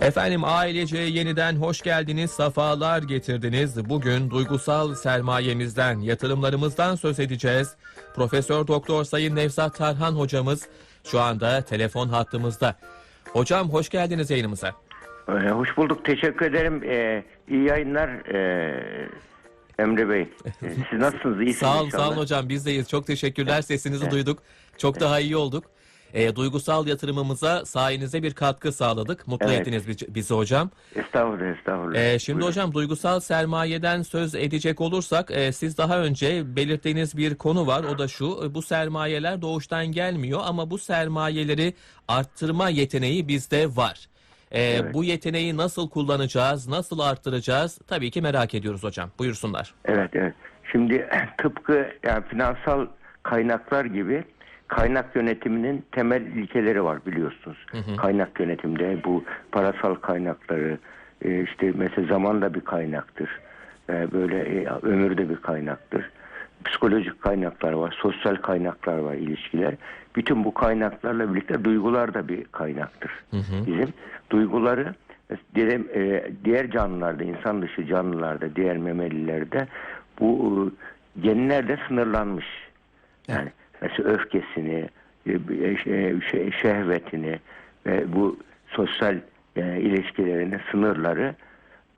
Efendim ailece yeniden hoş geldiniz, safalar getirdiniz. Bugün duygusal sermayemizden, yatırımlarımızdan söz edeceğiz. Profesör Doktor Sayın Nevzat Tarhan hocamız şu anda telefon hattımızda. Hocam hoş geldiniz yayınımıza. Ee, hoş bulduk. Teşekkür ederim. Ee, iyi yayınlar ee, Emre Bey. Ee, Siz nasılsınız? İyisiniz Sağ olun, sağ olun hocam. Bizdeyiz. Çok teşekkürler. Sesinizi duyduk. Çok daha iyi olduk. Ee, duygusal yatırımımıza sayenizde bir katkı sağladık. Mutlu Evet. ettiniz bizi- bizi hocam. Estağfurullah, estağfurullah. Ee, şimdi Buyurun. hocam duygusal sermayeden söz edecek olursak e, siz daha önce belirttiğiniz bir konu var o da şu e, bu sermayeler doğuştan gelmiyor ama bu sermayeleri arttırma yeteneği bizde var. E, Evet. Bu yeteneği nasıl kullanacağız, nasıl arttıracağız tabii ki merak ediyoruz hocam. Buyursunlar. Evet, evet. Şimdi tıpkı yani finansal kaynaklar gibi kaynak yönetiminin temel ilkeleri var biliyorsunuz. Kaynak yönetimde bu parasal kaynakları e, işte mesela zaman da bir kaynaktır. E, Böyle e, ömür de bir kaynaktır. Psikolojik kaynaklar var, sosyal kaynaklar var, ilişkiler. Bütün bu kaynaklarla birlikte duygular da bir kaynaktır. Bizim duyguları diğer, e, diğer canlılarda, insan dışı canlılarda, diğer memelilerde bu e, genlerde sınırlanmış. Yani mesela öfkesini, e, e, şey- şehvetini ve bu sosyal e, ilişkilerinin sınırları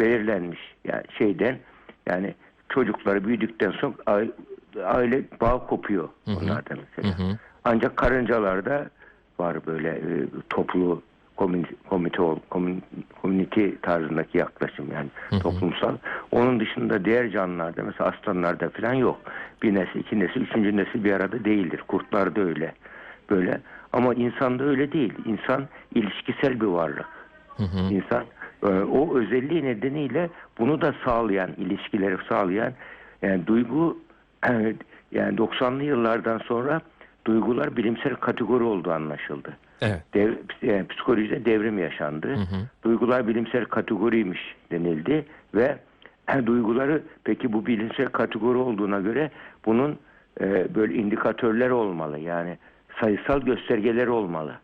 belirlenmiş. Yani şeyden yani çocukları büyüdükten sonra aile, aile bağ kopuyor onlarda mesela. Ancak karıncalarda var böyle e, toplu komite komünite tarzındaki yaklaşım yani toplumsal. Onun dışında diğer canlılarda mesela aslanlarda falan yok. Bir nesil, iki nesil, üçüncü nesil bir arada değildir. Kurtlarda öyle. Böyle. Ama insanda öyle değil. İnsan ilişkisel bir varlık. İnsan e, o özelliği nedeniyle bunu da sağlayan, ilişkileri sağlayan yani duygu yani 90'lı yıllardan sonra duygular bilimsel kategori olduğu anlaşıldı. Evet. Dev, yani psikolojide devrim yaşandı. Duygular bilimsel kategoriymiş denildi ve e, duyguları peki bu bilimsel kategori olduğuna göre bunun e, böyle indikatörler olmalı. Yani sayısal göstergeleri olmalı.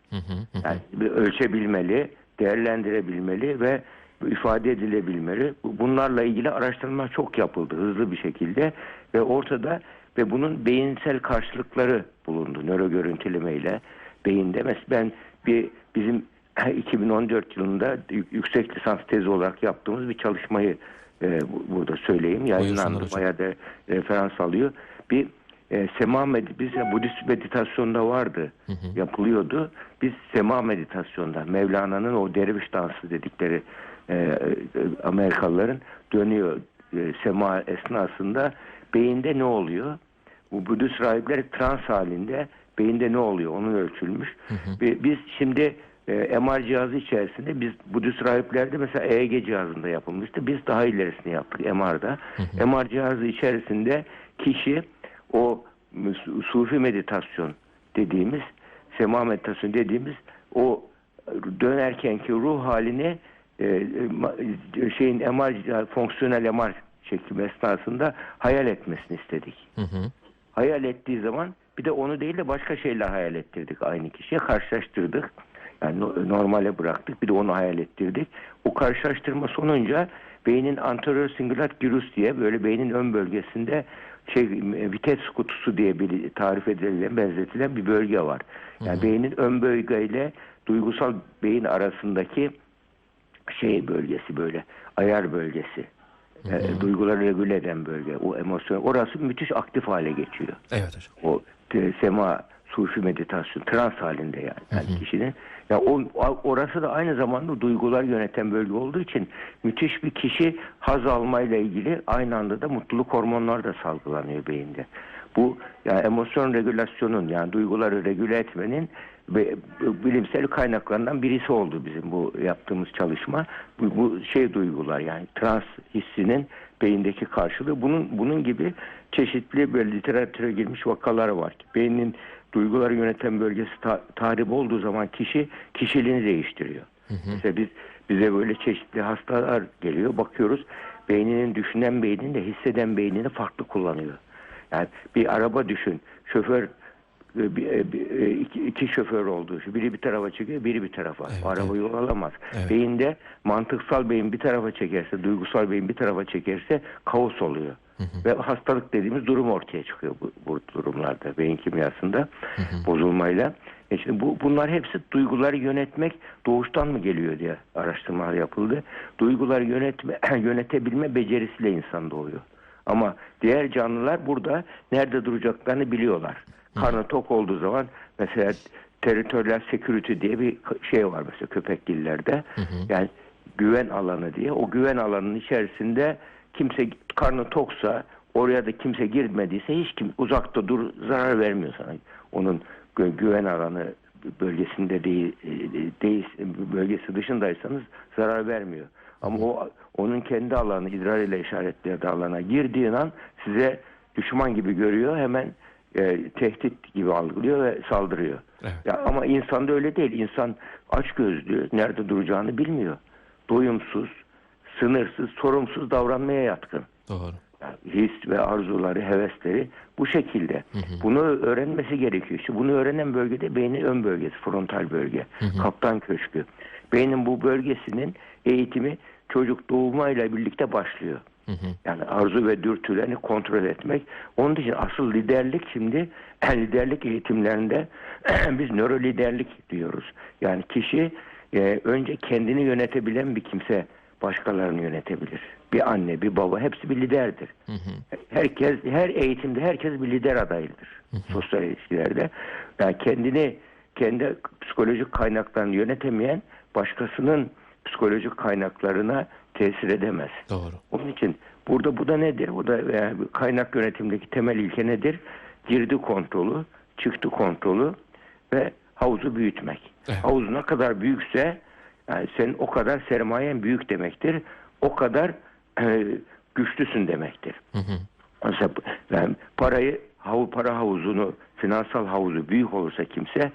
Yani bir ölçebilmeli, değerlendirebilmeli ve ifade edilebilmeli. Bunlarla ilgili araştırma çok yapıldı hızlı bir şekilde ve ortada ve bunun beyinsel karşılıkları bulundu nöro görüntülemeyle beyinde. Mesela ben bir bizim 2014 yılında yüksek lisans tezi olarak yaptığımız bir çalışmayı e, bu- burada söyleyeyim. Yayınlandı. Bayağı da referans alıyor. Bir e, sema med biz Budist meditasyonda vardı. Yapılıyordu. Biz sema meditasyonda Mevlana'nın o derviş dansı dedikleri e, e, Amerikalıların dönüyor e, sema esnasında beyinde ne oluyor? Bu Budist rahipler trans halinde beyinde ne oluyor? Onun ölçülmüş. Ve biz şimdi e, MR cihazı içerisinde biz Budist rahiplerde mesela EEG cihazında yapılmıştı. Biz daha ilerisini yaptık MR'da. MR cihazı içerisinde kişi o su- sufi meditasyon dediğimiz sema meditasyon dediğimiz o dönerkenki ruh halini e, ma- şeyin MR fonksiyonel MR çekimi esnasında hayal etmesini istedik Hı hı. hayal ettiği zaman bir de onu değil de başka şeyler hayal ettirdik aynı kişiye karşılaştırdık. Yani no- normale bıraktık bir de onu hayal ettirdik. O karşılaştırma sonunca beynin anterior singulat gyrus diye böyle beynin ön bölgesinde şey vites kutusu diye bir tarif edilen benzetilen bir bölge var. Yani beynin ön bölgeyle duygusal beyin arasındaki şey bölgesi böyle ayar bölgesi. E, duyguları regüle eden bölge. O emosyon orası müthiş aktif hale geçiyor. Evet hocam. O sema sufi meditasyon trans halinde yani, yani kişinin. Ya o orası da aynı zamanda duygular yöneten bölge olduğu için müthiş bir kişi haz almayla ilgili aynı anda da mutluluk hormonları da salgılanıyor beyinde. Bu yani emosyon regülasyonun yani duyguları regüle etmenin bilimsel kaynaklarından birisi oldu bizim bu yaptığımız çalışma. Bu, bu şey duygular yani trans hissinin beyindeki karşılığı. Bunun bunun gibi çeşitli böyle literatüre girmiş vakalar var. Beynin duyguları yöneten bölgesi ta- tahrip olduğu zaman kişi kişiliğini değiştiriyor. Mesela biz bize böyle çeşitli hastalar geliyor. Bakıyoruz beyninin düşünen beynini de hisseden beynini farklı kullanıyor. Yani bir araba düşün. Şoför bir, e, bir, e, iki, iki şoför olduğu biri bir tarafa çekiyor, biri bir tarafa. Evet, araba evet. yol alamaz. Evet. Beyinde mantıksal beyin bir tarafa çekerse, duygusal beyin bir tarafa çekerse kaos oluyor. Ve hastalık dediğimiz durum ortaya çıkıyor bu, bu durumlarda beyin kimyasında bozulmayla. E şimdi bu bunlar hepsi duyguları yönetmek doğuştan mı geliyor diye araştırmalar yapıldı. Duyguları yönetme yönetebilme becerisiyle insan doğuyor. Ama diğer canlılar burada nerede duracaklarını biliyorlar. Karnı tok olduğu zaman mesela territorial security diye bir şey var mesela köpek dillerde. Yani güven alanı diye. O güven alanının içerisinde kimse karnı toksa oraya da kimse girmediyse hiç kim uzakta dur zarar vermiyor sana. Onun gü- güven alanı bölgesinde değil, değil bölgesi dışındaysanız zarar vermiyor. Ama o onun kendi alanı idrar ile işaretlediği alana girdiğin an size düşman gibi görüyor hemen e, tehdit gibi algılıyor ve saldırıyor. Evet. Ya ama insanda öyle değil. İnsan aç gözlü, nerede duracağını bilmiyor. Doyumsuz, sınırsız, sorumsuz davranmaya yatkın. Doğru. Yani his ve arzuları, hevesleri bu şekilde. Bunu öğrenmesi gerekiyor. İşte bunu öğrenen bölgede beynin ön bölgesi, frontal bölge, kaptan köşkü. Beynin bu bölgesinin eğitimi çocuk doğumayla birlikte başlıyor. Yani arzu ve dürtülerini kontrol etmek. Onun için asıl liderlik şimdi liderlik eğitimlerinde biz nöro liderlik diyoruz. Yani kişi e, önce kendini yönetebilen bir kimse başkalarını yönetebilir. Bir anne, bir baba hepsi bir liderdir. Herkes her eğitimde herkes bir lider adayıdır. Sosyal ilişkilerde. Yani kendini kendi psikolojik kaynaklarını yönetemeyen başkasının psikolojik kaynaklarına tesir edemez. Doğru. Onun için burada bu da nedir? Bu da yani kaynak yönetimdeki temel ilke nedir? Girdi kontrolü, çıktı kontrolü ve havuzu büyütmek. Evet. Havuz ne kadar büyükse yani senin o kadar sermayen büyük demektir. O kadar e, güçlüsün demektir. Mesela bu- yani parayı havu para havuzunu finansal havuzu büyük olursa kimse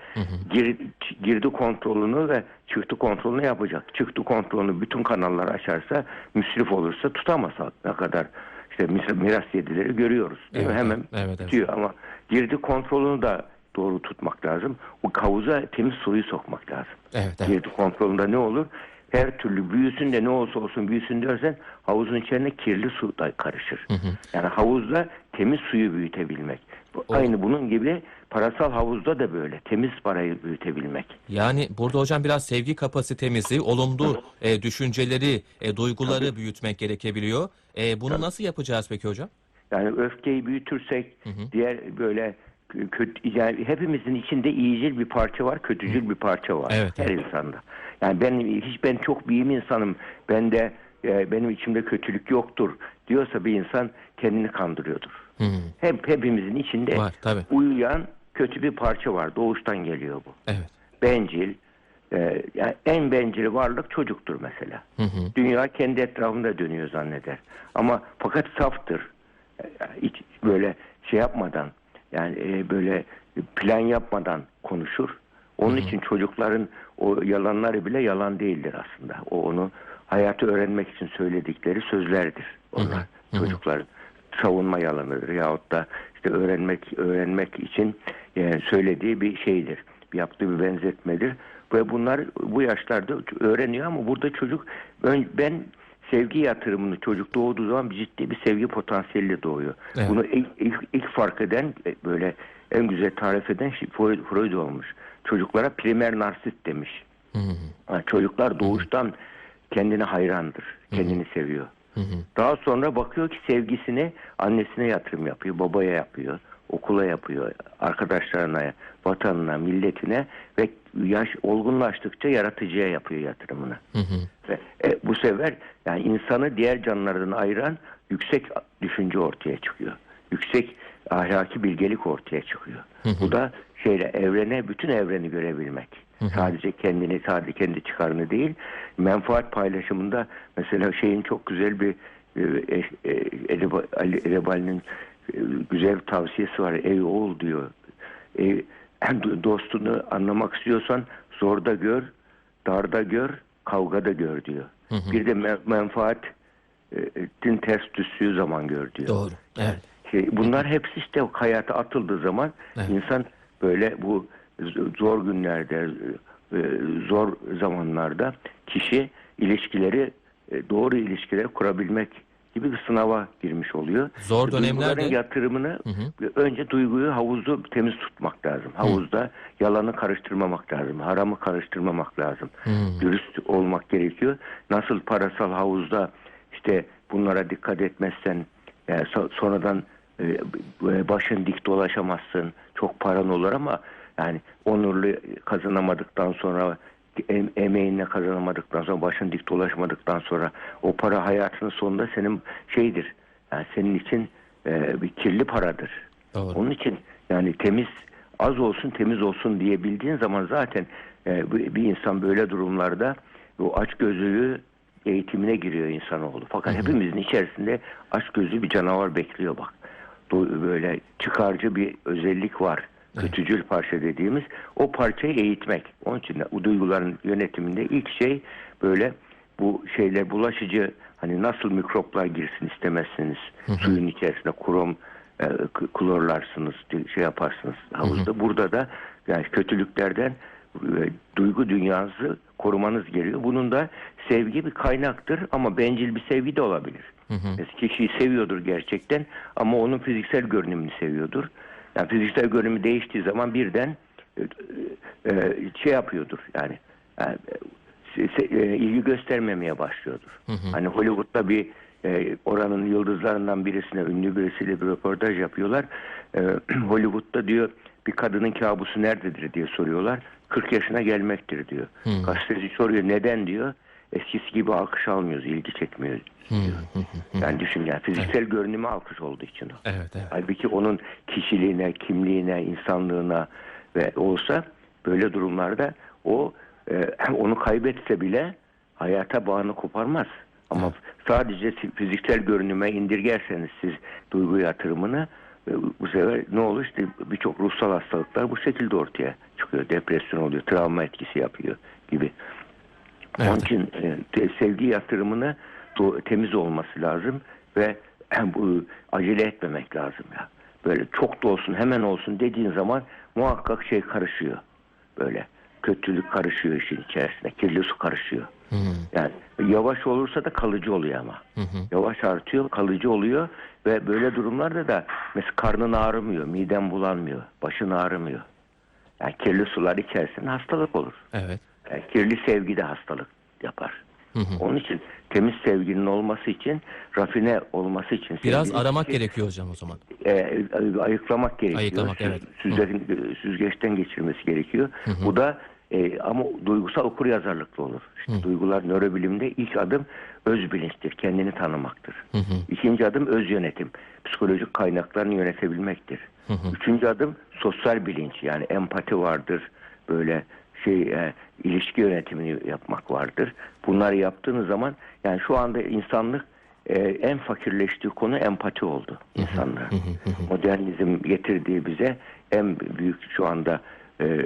gir, girdi kontrolünü ve çıktı kontrolünü yapacak. Çıktı kontrolünü bütün kanallar açarsa müsrif olursa tutamaz ne kadar işte miras yedileri görüyoruz. Değil mi? Evet, Hemen evet, evet. tutuyor ama girdi kontrolünü de doğru tutmak lazım. O havuza temiz suyu sokmak lazım. Evet, evet. Girdi kontrolünde ne olur? Her türlü büyüsün de ne olsa olsun büyüsün dersen havuzun içine kirli su da karışır. Yani havuzda temiz suyu büyütebilmek. Bu- Aynı bunun gibi parasal havuzda da böyle. Temiz parayı büyütebilmek. Yani burada hocam biraz sevgi kapasitemizi, olumlu e, düşünceleri, e, duyguları büyütmek gerekebiliyor. E, bunu nasıl yapacağız peki hocam? Yani öfkeyi büyütürsek diğer böyle kötü yani hepimizin içinde iyicil bir parça var, kötücül bir parça var Evet, her insanda. Yani ben hiç ben çok bir insanım. Ben de e, benim içimde kötülük yoktur diyorsa bir insan kendini kandırıyordur. Hı. Hep hepimizin içinde Var, tabii. uyuyan kötü bir parça var. Doğuştan geliyor bu. Evet. Bencil. e, yani en bencil varlık çocuktur mesela. Dünya kendi etrafında dönüyor zanneder. Ama fakat saftır. E, hiç böyle şey yapmadan yani e, böyle plan yapmadan konuşur. Onun için çocukların o yalanları bile yalan değildir aslında. O onu hayatı öğrenmek için söyledikleri sözlerdir. Onlar çocukların savunma yalanıdır yahut da işte öğrenmek öğrenmek için e, söylediği bir şeydir. Yaptığı bir benzetmedir. Ve bunlar bu yaşlarda öğreniyor ama burada çocuk ben sevgi yatırımını çocuk doğduğu zaman ciddi bir sevgi potansiyeliyle doğuyor. Evet. Bunu ilk, ilk, ilk fark eden e, böyle en güzel tarif eden şey Freud, Freud olmuş. Çocuklara primer narsist demiş. Yani çocuklar doğuştan kendine hayrandır. Kendini seviyor. Daha sonra bakıyor ki sevgisini annesine yatırım yapıyor, babaya yapıyor, okula yapıyor, arkadaşlarına, vatanına, milletine ve yaş olgunlaştıkça yaratıcıya yapıyor yatırımını. Ve e, bu sefer yani insanı diğer canlılardan ayıran yüksek düşünce ortaya çıkıyor. Yüksek ahlaki bilgelik ortaya çıkıyor. Bu da şeyle evrene, bütün evreni görebilmek. Sadece kendini, sadece kendi çıkarını değil, menfaat paylaşımında mesela şeyin çok güzel bir e, e, Ali Erebali'nin e, güzel bir tavsiyesi var. Ey oğul diyor. E, dostunu anlamak istiyorsan zorda gör, darda gör, kavgada gör diyor. Bir de me- menfaatin ters düştüğü zaman gör diyor. Doğru. Evet. Şey, bunlar hepsi işte hayata atıldığı zaman Evet. insan böyle bu zor günlerde, e, zor zamanlarda kişi ilişkileri e, doğru ilişkiler kurabilmek gibi bir sınava girmiş oluyor. Zor Duyguların dönemlerde- yatırımını önce duyguyu havuzu temiz tutmak lazım. Havuzda yalanı karıştırmamak lazım. Haramı karıştırmamak lazım. Dürüst olmak gerekiyor. Nasıl parasal havuzda işte bunlara dikkat etmezsen e, so- sonradan e, başın dik dolaşamazsın. Çok paran olur ama yani onurlu kazanamadıktan sonra em- emeğinle kazanamadıktan sonra başın dik dolaşmadıktan sonra o para hayatının sonunda senin şeydir. Yani senin için e, bir kirli paradır. Doğru. Onun için yani temiz az olsun temiz olsun diyebildiğin zaman zaten e, bir insan böyle durumlarda o açgözlülüğü eğitimine giriyor insanoğlu. Fakat hepimizin içerisinde açgözlü bir canavar bekliyor bak. Böyle çıkarcı bir özellik var. Kötücül parça dediğimiz o parçayı eğitmek. Onun için de o duyguların yönetiminde ilk şey böyle bu şeyler bulaşıcı hani nasıl mikroplar girsin istemezsiniz. Suyun içerisine krom e, klorlarsınız, şey yaparsınız havuzda. Burada da yani kötülüklerden e, duygu dünyanızı korumanız gerekiyor. Bunun da sevgi bir kaynaktır ama bencil bir sevgi de olabilir. Mesela kişiyi seviyordur gerçekten ama onun fiziksel görünümünü seviyordur. Yani fiziksel görünümü değiştiği zaman birden e, e, şey yapıyordur yani, yani se- e, ilgi göstermemeye başlıyordur. Hani Hollywood'da bir e, oranın yıldızlarından birisine ünlü birisiyle bir röportaj yapıyorlar. E, Hollywood'da diyor bir kadının kabusu nerededir diye soruyorlar. 40 yaşına gelmektir diyor. Gazeteci soruyor neden diyor. Eskisi gibi alkış almıyoruz, ilgi çekmiyor. Yani düşün yani fiziksel görünümü alkış olduğu için o. Evet, evet. Halbuki onun kişiliğine, kimliğine, insanlığına ve olsa böyle durumlarda o e, onu kaybetse bile hayata bağını koparmaz. Ama sadece fiziksel görünüme indirgerseniz siz duygu yatırımını e, bu sefer ne olur işte birçok ruhsal hastalıklar bu şekilde ortaya çıkıyor. Depresyon oluyor, travma etkisi yapıyor gibi. Onun Evet. için e, sevgi yatırımını do- temiz olması lazım ve bu acele etmemek lazım ya. Böyle çok da olsun hemen olsun dediğin zaman muhakkak şey karışıyor. Böyle kötülük karışıyor işin içerisine. Kirli su karışıyor. Yani yavaş olursa da kalıcı oluyor ama. Yavaş artıyor, kalıcı oluyor ve böyle durumlarda da mesela karnın ağrımıyor, miden bulanmıyor, başın ağrımıyor. Yani kirli sular içerisinde hastalık olur. Evet. Kirli sevgi de hastalık yapar. Onun için temiz sevginin olması için, rafine olması için Biraz aramak için, gerekiyor hocam o zaman. e, ayıklamak gerekiyor. Ayıklamak, Süz- evet. süzgeçten, süzgeçten geçirmesi gerekiyor. Bu da e, ama duygusal okur yazarlıklı olur. İşte duygular nörobilimde ilk adım öz bilinçtir, kendini tanımaktır. İkinci adım öz yönetim, psikolojik kaynaklarını yönetebilmektir. Üçüncü adım sosyal bilinç yani empati vardır, böyle şey e, ilişki yönetimini yapmak vardır. Bunları yaptığınız zaman yani şu anda insanlık e, en fakirleştiği konu empati oldu insanlığa. Modernizm getirdiği bize en büyük şu anda e,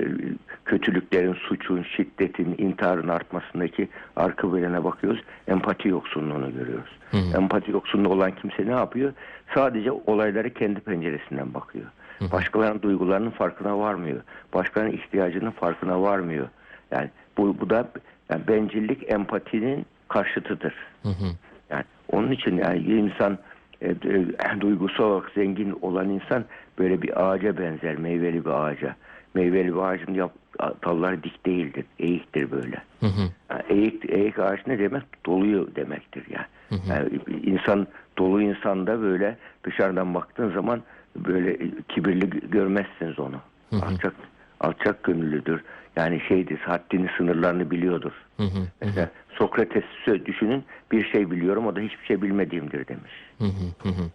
kötülüklerin, suçun, şiddetin, intiharın artmasındaki arka plana bakıyoruz. Empati yoksunluğunu görüyoruz. Empati yoksunluğu olan kimse ne yapıyor? Sadece olayları kendi penceresinden bakıyor. Başkalarının duygularının farkına varmıyor. Başkalarının ihtiyacının farkına varmıyor. Yani bu, bu da yani bencillik empatinin karşıtıdır. Yani onun için yani insan e, e, duygusal olarak zengin olan insan böyle bir ağaca benzer, meyveli bir ağaca. Meyveli bir ağacın yap, dalları dik değildir, eğiktir böyle. Yani eğik, eğik ağaç ne demek? Doluyor demektir yani. yani insan dolu insanda böyle dışarıdan baktığın zaman böyle kibirli görmezsiniz onu. Alçak alçak gönüllüdür. Yani şeydir, haddini, sınırlarını biliyordur. Mesela Sokrates'i düşünün, bir şey biliyorum, o da hiçbir şey bilmediğimdir demiş.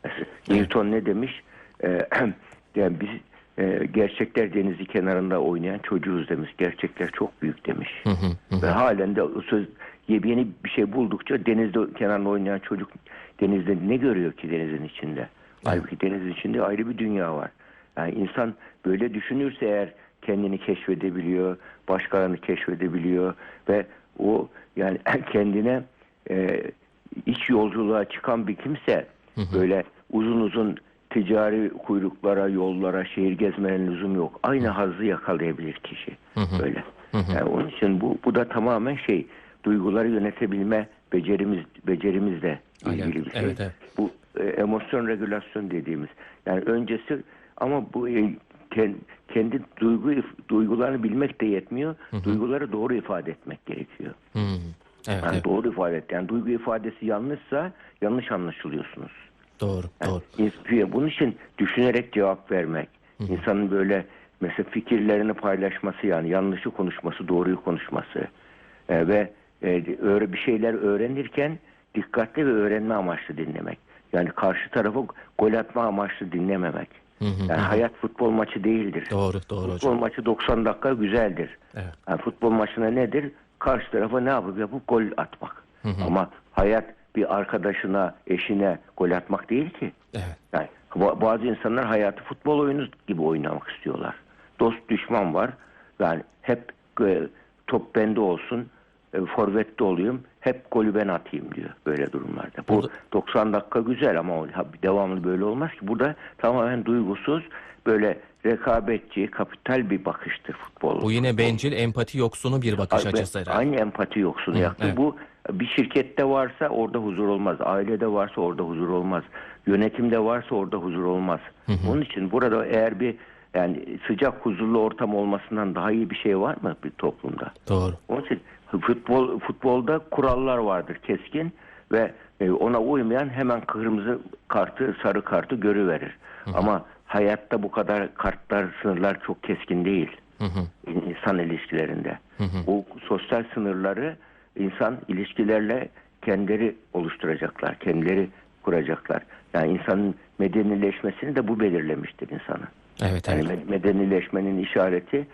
Mesela Newton ne demiş? Ee, yani biz e, gerçekler denizi kenarında oynayan çocuğuz demiş. Gerçekler çok büyük demiş. Ve halen de o söz yeni bir şey buldukça denizde kenarında oynayan çocuk denizde ne görüyor ki denizin içinde? Halbuki denizin içinde ayrı bir dünya var. Yani insan böyle düşünürse eğer kendini keşfedebiliyor, başkalarını keşfedebiliyor ve o yani kendine e, iç yolculuğa çıkan bir kimse böyle uzun uzun ticari kuyruklara, yollara, şehir gezmenin lüzum yok. Aynı hazzı yakalayabilir kişi. Böyle. Yani onun için bu bu da tamamen şey duyguları yönetebilme becerimiz becerimizle Aynen. ilgili bir şey. Evet, evet. Bu e, emosyon regülasyon dediğimiz. Yani öncesi ama bu e, ken- kendi duygu duygularını bilmek de yetmiyor. Duyguları doğru ifade etmek gerekiyor. Hı. Evet, Yani evet. doğru ifade et. Yani duygu ifadesi yanlışsa yanlış anlaşılıyorsunuz. Doğru, doğru. İns- Bunun için düşünerek cevap vermek, insanın böyle mesela fikirlerini paylaşması yani yanlışı konuşması, doğruyu konuşması Ee, ve e, öyle bir şeyler öğrenirken dikkatli ve öğrenme amaçlı dinlemek. Yani karşı tarafı gol atma amaçlı dinlememek. Yani hayat futbol maçı değildir. Doğru, doğru futbol hocam. maçı 90 dakika güzeldir. Evet. Yani futbol maçına nedir? Karşı tarafa ne yapıp yapıp gol atmak. Ama hayat bir arkadaşına, eşine gol atmak değil ki. Evet. Yani ba- bazı insanlar hayatı futbol oyunu gibi oynamak istiyorlar. Dost düşman var. Yani hep e, top bende olsun, e, forvette olayım, hep golü ben atayım diyor böyle durumlarda. Bu Burada- 90 dakika güzel ama devamlı böyle olmaz ki. Burada tamamen duygusuz, böyle rekabetçi, kapital bir bakıştır futbol. Bu yine bencil, empati yoksunu bir bakış açısı herhalde. Aynı empati yoksunu yaptı. evet. Bu bir şirkette varsa orada huzur olmaz. Ailede varsa orada huzur olmaz. Yönetimde varsa orada huzur olmaz. Onun için burada eğer bir yani sıcak huzurlu ortam olmasından daha iyi bir şey var mı bir toplumda? Doğru. Onun için futbol futbolda kurallar vardır keskin ve e, ona uymayan hemen kırmızı kartı, sarı kartı görüverir. Ama hayatta bu kadar kartlar, sınırlar çok keskin değil. İnsan ilişkilerinde. Bu sosyal sınırları insan ilişkilerle kendileri oluşturacaklar, kendileri kuracaklar. Yani insanın medenileşmesini de bu belirlemiştir insanı. Evet, Yani evet. me- medenileşmenin işareti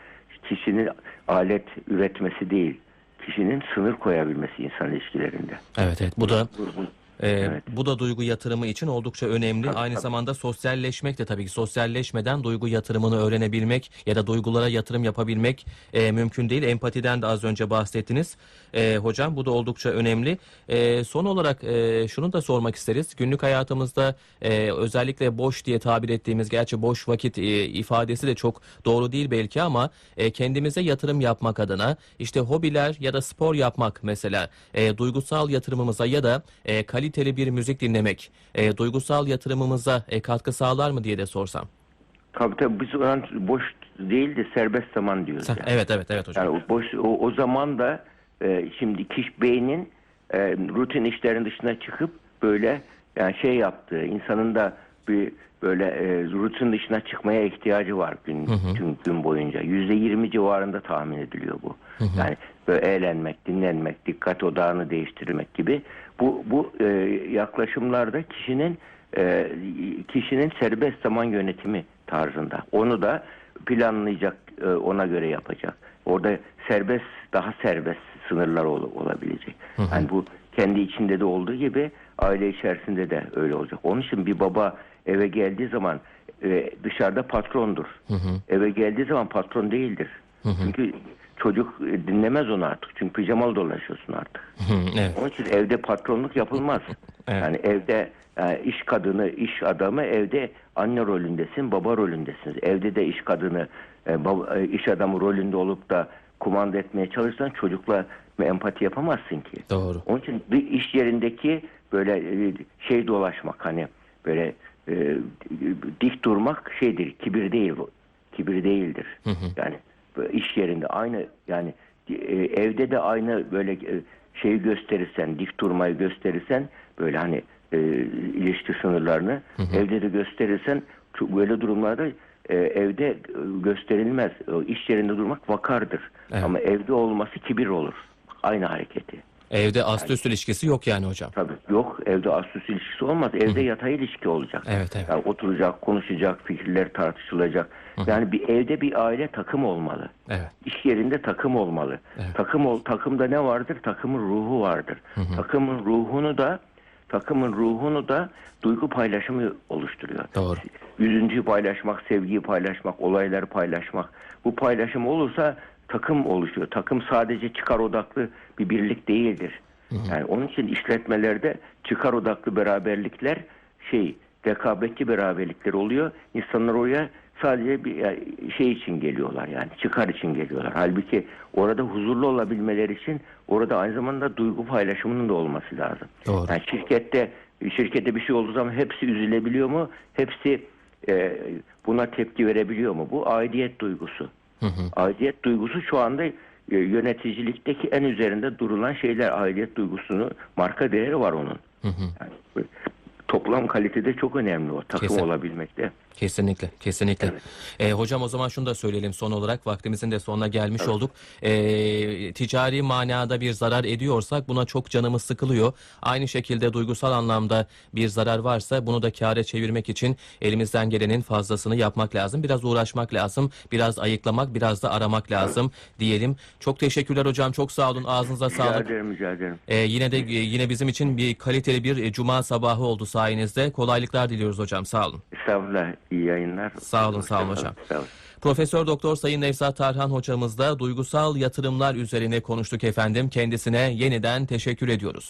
kişinin alet üretmesi değil, kişinin sınır koyabilmesi insan ilişkilerinde. Evet, evet. Bu da Bu- bu- Ee, Evet. Bu da duygu yatırımı için oldukça önemli. Tabii, Aynı tabii. zamanda sosyalleşmek de tabii ki sosyalleşmeden duygu yatırımını öğrenebilmek ya da duygulara yatırım yapabilmek e, mümkün değil. Empatiden de az önce bahsettiniz. E, hocam bu da oldukça önemli. E, son olarak e, şunu da sormak isteriz. Günlük hayatımızda e, özellikle boş diye tabir ettiğimiz gerçi boş vakit e, ifadesi de çok doğru değil belki ama e, kendimize yatırım yapmak adına işte hobiler ya da spor yapmak mesela e, duygusal yatırımımıza ya da e, kaliteli bir müzik dinlemek e, duygusal yatırımımıza e, katkı sağlar mı diye de sorsam. Tabii tabii biz ona boş değil de serbest zaman diyoruz. Yani. Evet evet evet hocam. Yani o boş o, o zaman da e, şimdi kişi beynin e, rutin işlerin dışına çıkıp böyle yani şey yaptığı insanın da bir böyle e, rutin dışına çıkmaya ihtiyacı var gün tüm gün boyunca. Yüzde yirmi civarında tahmin ediliyor bu. Yani böyle eğlenmek, dinlenmek, dikkat odağını değiştirmek gibi bu bu e, yaklaşımlarda kişinin e, kişinin serbest zaman yönetimi tarzında. Onu da planlayacak, e, ona göre yapacak. Orada serbest, daha serbest sınırlar ol- olabilecek. Yani bu kendi içinde de olduğu gibi aile içerisinde de öyle olacak. Onun için bir baba eve geldiği zaman e, dışarıda patrondur. Eve geldiği zaman patron değildir. Çünkü çocuk e, dinlemez onu artık. Çünkü pijamalı dolaşıyorsun artık. Hı, evet. Onun için evde patronluk yapılmaz. Evet. Yani evde e, iş kadını, iş adamı evde anne rolündesin, baba rolündesiniz. Evde de iş kadını, e, iş adamı rolünde olup da kumanda etmeye çalışsan çocukla empati yapamazsın ki. Doğru. Onun için bir iş yerindeki böyle şey dolaşmak hani böyle e, dik durmak şeydir, kibir değil bu. Kibir değildir. Yani böyle iş yerinde aynı yani e, evde de aynı böyle e, şeyi gösterirsen, dik durmayı gösterirsen böyle hani e, ilişki sınırlarını evde de gösterirsen böyle durumlarda e, evde gösterilmez. İş yerinde durmak vakardır. Evet. Ama evde olması kibir olur. Aynı hareketi. Evde aslı üst ilişkisi yok yani hocam. Tabii yok evde astus ilişkisi olmaz. Evde yatay ilişki olacak. Evet, evet. Yani oturacak, konuşacak, fikirler tartışılacak. Yani bir evde bir aile takım olmalı. Evet. İş yerinde takım olmalı. Takım ol, takımda ne vardır? Takımın ruhu vardır. Takımın ruhunu da takımın ruhunu da duygu paylaşımı oluşturuyor. Doğru. Üzüntüyü paylaşmak, sevgiyi paylaşmak, olayları paylaşmak. Bu paylaşım olursa takım oluşuyor. Takım sadece çıkar odaklı bir birlik değildir. Yani onun için işletmelerde çıkar odaklı beraberlikler şey rekabetçi beraberlikler oluyor. İnsanlar oraya sadece bir şey için geliyorlar yani çıkar için geliyorlar. Halbuki orada huzurlu olabilmeleri için orada aynı zamanda duygu paylaşımının da olması lazım. Doğru. Yani şirkette şirkette bir şey olduğu zaman hepsi üzülebiliyor mu? Hepsi e, buna tepki verebiliyor mu? Bu aidiyet duygusu. Aidiyet duygusu şu anda e, yöneticilikteki en üzerinde durulan şeyler. Aidiyet duygusunu marka değeri var onun. Yani, bu toplam kalitede çok önemli o takım Kesin. olabilmekte. Kesinlikle, kesinlikle. Ee, hocam o zaman şunu da söyleyelim son olarak vaktimizin de sonuna gelmiş olduk. Ee, ticari manada bir zarar ediyorsak buna çok canımız sıkılıyor. Aynı şekilde duygusal anlamda bir zarar varsa bunu da kâre çevirmek için elimizden gelenin fazlasını yapmak lazım. Biraz uğraşmak lazım, biraz ayıklamak, biraz da aramak lazım diyelim. Çok teşekkürler hocam, çok sağ olun. Ağzınıza Rica sağlık. ederim, rica ederim. Ee, yine de e, yine bizim için bir kaliteli bir e, cuma sabahı oldu sayenizde. Kolaylıklar diliyoruz hocam. Sağ olun. Estağfurullah, iyi yayınlar. Sağ olun, sağ olun hocam. Sağ olun. Profesör Doktor Sayın Nevzat Tarhan hocamızla duygusal yatırımlar üzerine konuştuk efendim. Kendisine yeniden teşekkür ediyoruz.